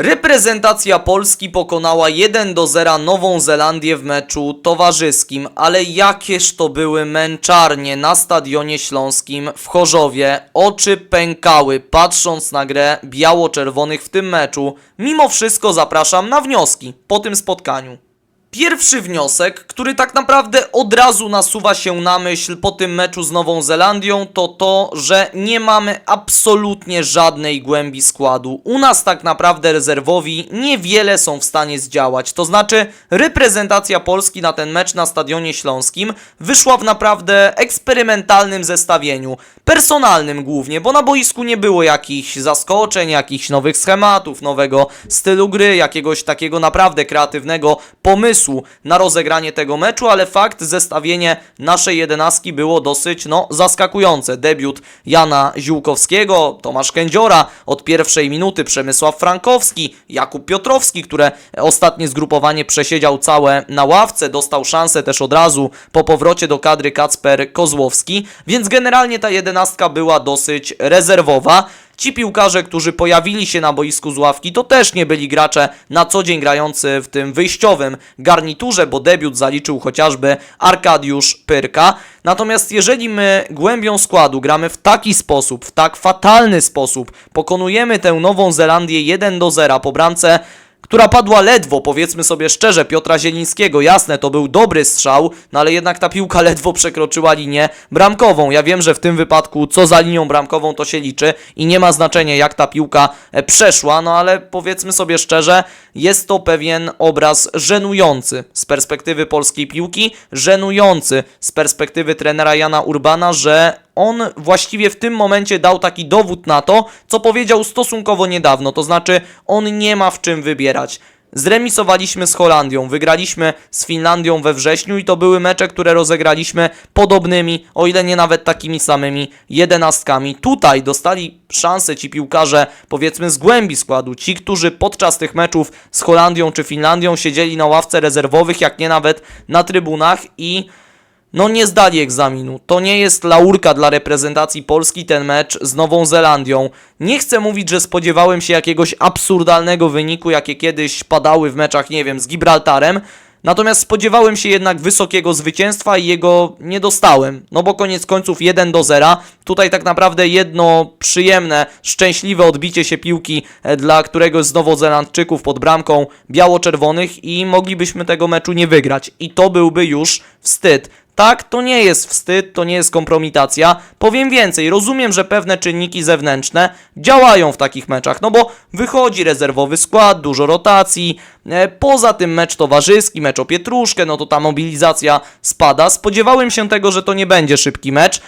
Reprezentacja Polski pokonała 1 do 0 Nową Zelandię w meczu towarzyskim, ale jakież to były męczarnie na Stadionie Śląskim w Chorzowie. Oczy pękały patrząc na grę biało-czerwonych w tym meczu. Mimo wszystko zapraszam na wnioski po tym spotkaniu. Pierwszy wniosek, który tak naprawdę od razu nasuwa się na myśl po tym meczu z Nową Zelandią, to to, że nie mamy absolutnie żadnej głębi składu. U nas tak naprawdę rezerwowi niewiele są w stanie zdziałać. To znaczy, reprezentacja Polski na ten mecz na Stadionie Śląskim wyszła w naprawdę eksperymentalnym zestawieniu. Personalnym głównie, bo na boisku nie było jakichś zaskoczeń, jakichś nowych schematów, nowego stylu gry, jakiegoś takiego naprawdę kreatywnego pomysłu na rozegranie tego meczu, ale fakt, zestawienie naszej jedenastki było dosyć, no, zaskakujące. Debiut Jana Ziółkowskiego, Tomasz Kędziora od pierwszej minuty, Przemysław Frankowski, Jakub Piotrowski, które ostatnie zgrupowanie przesiedział całe na ławce, dostał szansę też od razu po powrocie do kadry Kacper Kozłowski, więc generalnie ta jedenastka była dosyć rezerwowa. Ci piłkarze, którzy pojawili się na boisku z ławki, to też nie byli gracze na co dzień grający w tym wyjściowym garniturze, bo debiut zaliczył chociażby Arkadiusz Pyrka. Natomiast jeżeli my głębią składu gramy w taki sposób, w tak fatalny sposób, pokonujemy tę Nową Zelandię 1 do 0 po bramce która padła ledwo, powiedzmy sobie szczerze, Piotra Zielińskiego. Jasne, to był dobry strzał, no ale jednak ta piłka ledwo przekroczyła linię bramkową. Ja wiem, że w tym wypadku co za linią bramkową to się liczy i nie ma znaczenia jak ta piłka e, przeszła, no ale powiedzmy sobie szczerze, jest to pewien obraz żenujący z perspektywy polskiej piłki, żenujący z perspektywy trenera Jana Urbana, że on właściwie w tym momencie dał taki dowód na to, co powiedział stosunkowo niedawno, to znaczy on nie ma w czym wybierać. Zremisowaliśmy z Holandią, wygraliśmy z Finlandią we wrześniu i to były mecze, które rozegraliśmy podobnymi, o ile nie nawet takimi samymi jedenastkami. Tutaj dostali szansę ci piłkarze, powiedzmy z głębi składu, ci, którzy podczas tych meczów z Holandią czy Finlandią siedzieli na ławce rezerwowych, jak nie nawet na trybunach i no nie zdali egzaminu. To nie jest laurka dla reprezentacji Polski ten mecz z Nową Zelandią. Nie chcę mówić, że spodziewałem się jakiegoś absurdalnego wyniku, jakie kiedyś padały w meczach, nie wiem, z Gibraltarem. Natomiast spodziewałem się jednak wysokiego zwycięstwa i jego nie dostałem. No bo koniec końców 1 do 0. Tutaj tak naprawdę jedno przyjemne, szczęśliwe odbicie się piłki e, dla któregoś z Nowozelandczyków pod bramką biało-czerwonych i moglibyśmy tego meczu nie wygrać. I to byłby już wstyd. Tak, to nie jest wstyd, to nie jest kompromitacja. Powiem więcej, rozumiem, że pewne czynniki zewnętrzne działają w takich meczach, no bo wychodzi rezerwowy skład, dużo rotacji, e, poza tym mecz towarzyski, mecz o pietruszkę, no to ta mobilizacja spada. Spodziewałem się tego, że to nie będzie szybki mecz,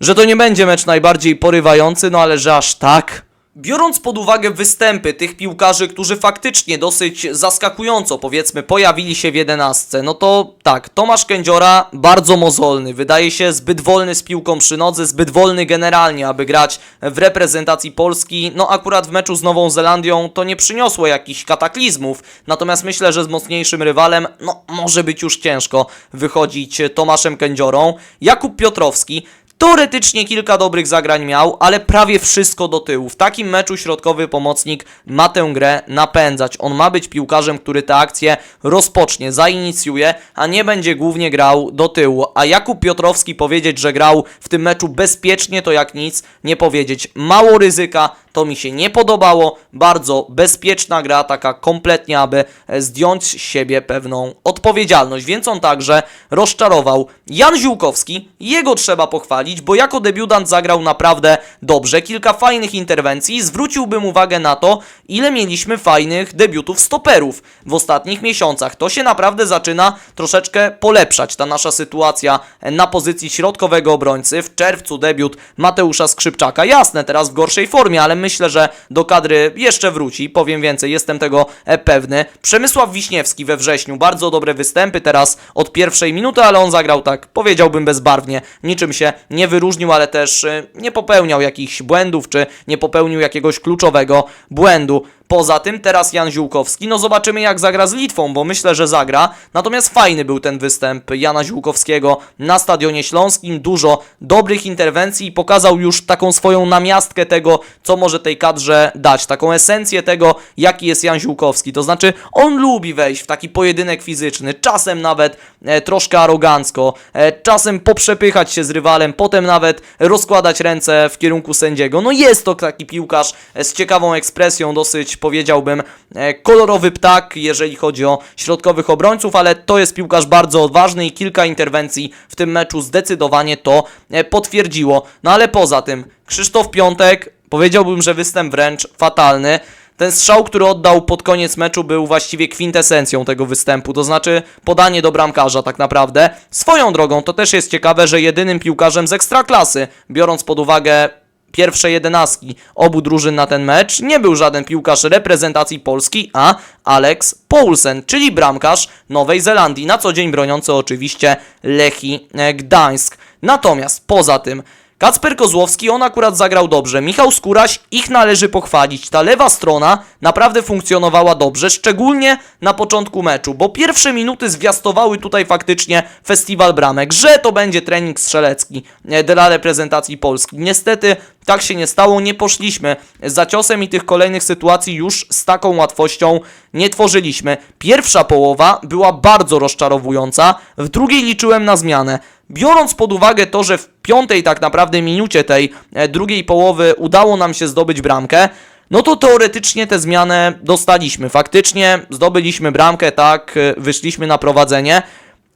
że to nie będzie mecz najbardziej porywający, no ale że aż tak, Biorąc pod uwagę występy tych piłkarzy, którzy faktycznie dosyć zaskakująco, powiedzmy, pojawili się w jedenastce, no to tak, Tomasz Kędziora bardzo mozolny, wydaje się zbyt wolny z piłką przy nodze, zbyt wolny generalnie, aby grać w reprezentacji Polski. No akurat w meczu z Nową Zelandią to nie przyniosło jakichś kataklizmów, natomiast myślę, że z mocniejszym rywalem, no może być już ciężko wychodzić Tomaszem Kędziorą. Jakub Piotrowski, Teoretycznie kilka dobrych zagrań miał, ale prawie wszystko do tyłu. W takim meczu środkowy pomocnik ma tę grę napędzać. On ma być piłkarzem, który tę akcję rozpocznie, zainicjuje, a nie będzie głównie grał do tyłu. A Jakub Piotrowski powiedzieć, że grał w tym meczu bezpiecznie, to jak nic nie powiedzieć. Mało ryzyka, to mi się nie podobało. Bardzo bezpieczna gra, taka kompletnie, aby e, zdjąć z siebie pewną odpowiedzialność. Więc on także rozczarował. Jan Ziółkowski, jego trzeba pochwalić, bo jako debiutant zagrał naprawdę dobrze. Kilka fajnych interwencji. Zwróciłbym uwagę na to, ile mieliśmy fajnych debiutów stoperów w ostatnich miesiącach. To się naprawdę zaczyna troszeczkę polepszać, ta nasza sytuacja na pozycji środkowego obrońcy. W czerwcu debiut Mateusza Skrzypczaka. Jasne, teraz w gorszej formie, ale myślę, że do kadry jeszcze wróci. Powiem więcej, jestem tego e, pewny. Przemysław Wiśniewski we wrześniu. Bardzo dobre występy teraz od pierwszej minuty, ale on zagrał tak, powiedziałbym bezbarwnie. Niczym się nie wyróżnił, ale też e, nie popełniał jakichś błędów, czy nie popełnił jakiegoś kluczowego błędu. Poza tym teraz Jan Ziółkowski, no zobaczymy jak zagra z Litwą, bo myślę, że zagra. Natomiast fajny był ten występ Jana Ziółkowskiego na Stadionie Śląskim, dużo dobrych interwencji i pokazał już taką swoją namiastkę tego, co może tej kadrze dać, taką esencję tego, jaki jest Jan Ziółkowski. To znaczy, on lubi wejść w taki pojedynek fizyczny, czasem nawet e, troszkę arogancko, e, czasem poprzepychać się z rywalem, potem nawet rozkładać ręce w kierunku sędziego. No jest to taki piłkarz e, z ciekawą ekspresją, dosyć powiedziałbym e, kolorowy ptak, jeżeli chodzi o środkowych obrońców, ale to jest piłkarz bardzo odważny i kilka interwencji w tym meczu zdecydowanie to e, potwierdziło. No ale poza tym, Krzysztof Piątek, powiedziałbym, że występ wręcz fatalny. Ten strzał, który oddał pod koniec meczu, był właściwie kwintesencją tego występu, to znaczy podanie do bramkarza, tak naprawdę. Swoją drogą, to też jest ciekawe, że jedynym piłkarzem z ekstraklasy, biorąc pod uwagę pierwsze jedenastki obu drużyn na ten mecz, nie był żaden piłkarz reprezentacji Polski, a Alex Poulsen, czyli bramkarz Nowej Zelandii, na co dzień broniący oczywiście Lechi Gdańsk. Natomiast poza tym, Kacper Kozłowski, on akurat zagrał dobrze. Michał Skóraś, ich należy pochwalić. Ta lewa strona naprawdę funkcjonowała dobrze, szczególnie na początku meczu, bo pierwsze minuty zwiastowały tutaj faktycznie festiwal bramek, że to będzie trening strzelecki e, dla reprezentacji Polski. Niestety tak się nie stało, nie poszliśmy za ciosem i tych kolejnych sytuacji już z taką łatwością nie tworzyliśmy. Pierwsza połowa była bardzo rozczarowująca, w drugiej liczyłem na zmianę. Biorąc pod uwagę to, że w piątej tak naprawdę minucie tej e, drugiej połowy udało nam się zdobyć bramkę, no to teoretycznie tę zmianę dostaliśmy. Faktycznie zdobyliśmy bramkę, tak, e, wyszliśmy na prowadzenie,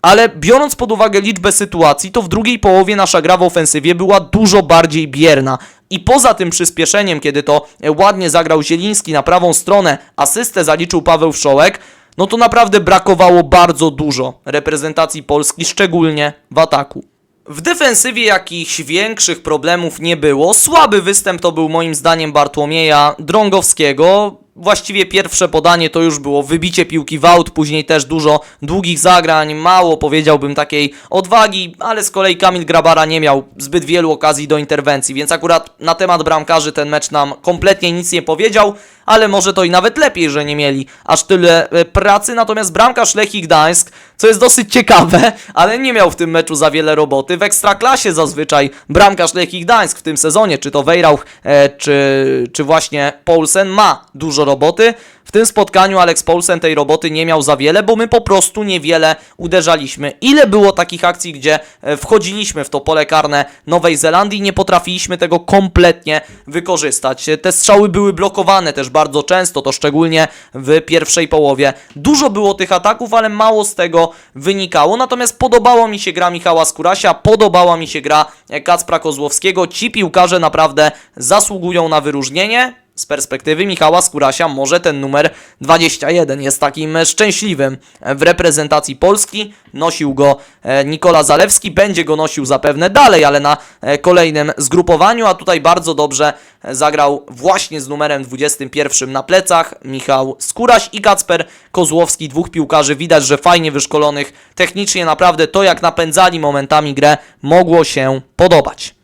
ale biorąc pod uwagę liczbę sytuacji, to w drugiej połowie nasza gra w ofensywie była dużo bardziej bierna. I poza tym przyspieszeniem, kiedy to e, ładnie zagrał Zieliński na prawą stronę, asystę zaliczył Paweł Wszołek, no to naprawdę brakowało bardzo dużo reprezentacji Polski, szczególnie w ataku. W defensywie jakichś większych problemów nie było. Słaby występ to był moim zdaniem Bartłomieja Drągowskiego. Właściwie pierwsze podanie to już było wybicie piłki w aut, później też dużo długich zagrań, mało powiedziałbym takiej odwagi, ale z kolei Kamil Grabara nie miał zbyt wielu okazji do interwencji, więc akurat na temat bramkarzy ten mecz nam kompletnie nic nie powiedział, ale może to i nawet lepiej, że nie mieli aż tyle e, pracy, natomiast bramkarz Lechii Gdańsk, co jest dosyć ciekawe, ale nie miał w tym meczu za wiele roboty. W Ekstraklasie zazwyczaj bramkarz Lechii Gdańsk w tym sezonie, czy to Wejrauch, e, czy, czy właśnie Poulsen ma dużo roboty. W tym spotkaniu Alex Poulsen tej roboty nie miał za wiele, bo my po prostu niewiele uderzaliśmy. Ile było takich akcji, gdzie e, wchodziliśmy w to pole karne Nowej Zelandii i nie potrafiliśmy tego kompletnie wykorzystać. Te strzały były blokowane też bardzo często, to szczególnie w pierwszej połowie. Dużo było tych ataków, ale mało z tego wynikało. Natomiast podobało mi się gra Michała Skurasia, podobała mi się gra Kacpra Kozłowskiego. Ci piłkarze naprawdę zasługują na wyróżnienie z perspektywy Michała Skurasia może ten numer 21 jest takim szczęśliwym w reprezentacji Polski. Nosił go e, Nikola Zalewski, będzie go nosił zapewne dalej, ale na e, kolejnym zgrupowaniu, a tutaj bardzo dobrze e, zagrał właśnie z numerem 21 na plecach Michał Skóraś i Kacper Kozłowski, dwóch piłkarzy. Widać, że fajnie wyszkolonych technicznie, naprawdę to jak napędzali momentami grę mogło się podobać.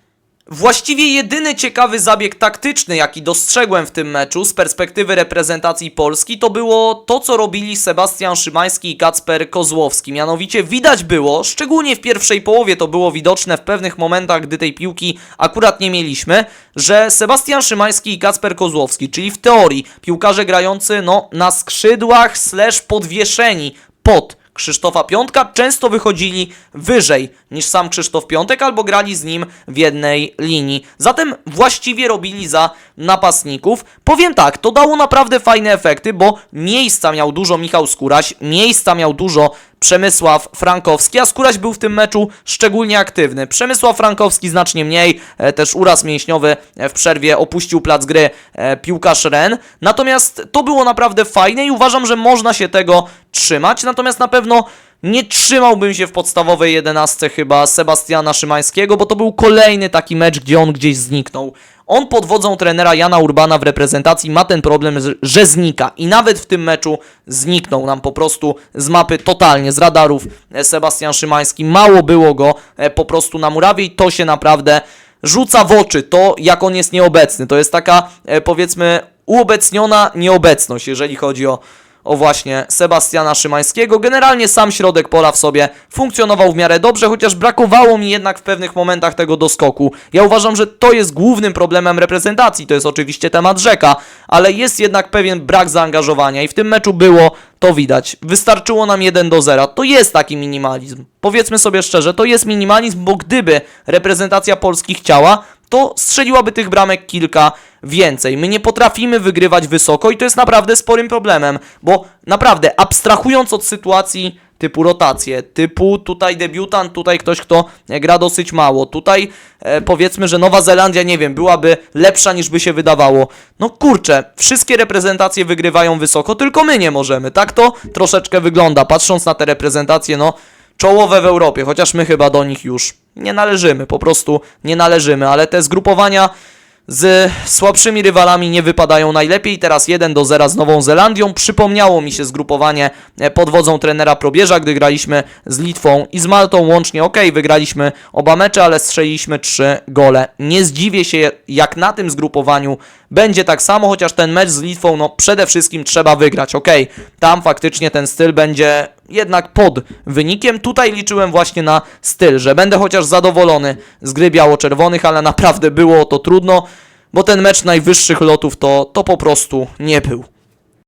Właściwie jedyny ciekawy zabieg taktyczny, jaki dostrzegłem w tym meczu z perspektywy reprezentacji Polski, to było to, co robili Sebastian Szymański i Kacper Kozłowski. Mianowicie widać było, szczególnie w pierwszej połowie to było widoczne w pewnych momentach, gdy tej piłki akurat nie mieliśmy, że Sebastian Szymański i Kacper Kozłowski, czyli w teorii piłkarze grający no, na skrzydłach slash podwieszeni pod Krzysztofa Piątka często wychodzili wyżej niż sam Krzysztof Piątek albo grali z nim w jednej linii. Zatem właściwie robili za napastników. Powiem tak, to dało naprawdę fajne efekty, bo miejsca miał dużo Michał Skóraś, miejsca miał dużo Przemysław Frankowski, a Skóraś był w tym meczu szczególnie aktywny. Przemysław Frankowski znacznie mniej, e, też uraz mięśniowy e, w przerwie opuścił plac gry e, piłkarz Ren. Natomiast to było naprawdę fajne i uważam, że można się tego trzymać. Natomiast na pewno nie trzymałbym się w podstawowej jedenastce chyba Sebastiana Szymańskiego, bo to był kolejny taki mecz, gdzie on gdzieś zniknął. On pod wodzą trenera Jana Urbana w reprezentacji ma ten problem, że- znika i nawet w tym meczu zniknął nam po prostu z mapy totalnie, z radarów e, Sebastian Szymański. Mało było go e, po prostu na murawie i to się naprawdę rzuca w oczy, to jak on jest nieobecny. To jest taka e, powiedzmy uobecniona nieobecność, jeżeli chodzi o, o właśnie Sebastiana Szymańskiego. Generalnie sam środek pola w sobie funkcjonował w miarę dobrze, chociaż brakowało mi jednak w pewnych momentach tego doskoku. Ja uważam, że to jest głównym problemem reprezentacji, to jest oczywiście temat rzeka, ale jest jednak pewien brak zaangażowania i w tym meczu było to widać. Wystarczyło nam 1 do 0. To jest taki minimalizm. Powiedzmy sobie szczerze, to jest minimalizm, bo gdyby reprezentacja Polski chciała, to strzeliłaby tych bramek kilka więcej. My nie potrafimy wygrywać wysoko i to jest naprawdę sporym problemem, bo naprawdę abstrahując od sytuacji typu rotacje, typu tutaj debiutant, tutaj ktoś, kto gra dosyć mało, tutaj e, powiedzmy, że Nowa Zelandia, nie wiem, byłaby lepsza niż by się wydawało. No kurczę, wszystkie reprezentacje wygrywają wysoko, tylko my nie możemy. Tak to troszeczkę wygląda, patrząc na te reprezentacje, no czołowe w Europie, chociaż my chyba do nich już nie należymy, po prostu nie należymy, ale te zgrupowania z słabszymi rywalami nie wypadają najlepiej. Teraz 1 do 0 z Nową Zelandią. Przypomniało mi się zgrupowanie e, pod wodzą trenera Probierza, gdy graliśmy z Litwą i z Maltą łącznie. Ok, wygraliśmy oba mecze, ale strzeliliśmy 3 gole. Nie zdziwię się, jak na tym zgrupowaniu będzie tak samo, chociaż ten mecz z Litwą, no przede wszystkim trzeba wygrać. Ok, tam faktycznie ten styl będzie jednak pod wynikiem. Tutaj liczyłem właśnie na styl, że będę chociaż zadowolony z gry biało-czerwonych, ale naprawdę było to trudno, bo ten mecz najwyższych lotów to, to po prostu nie był.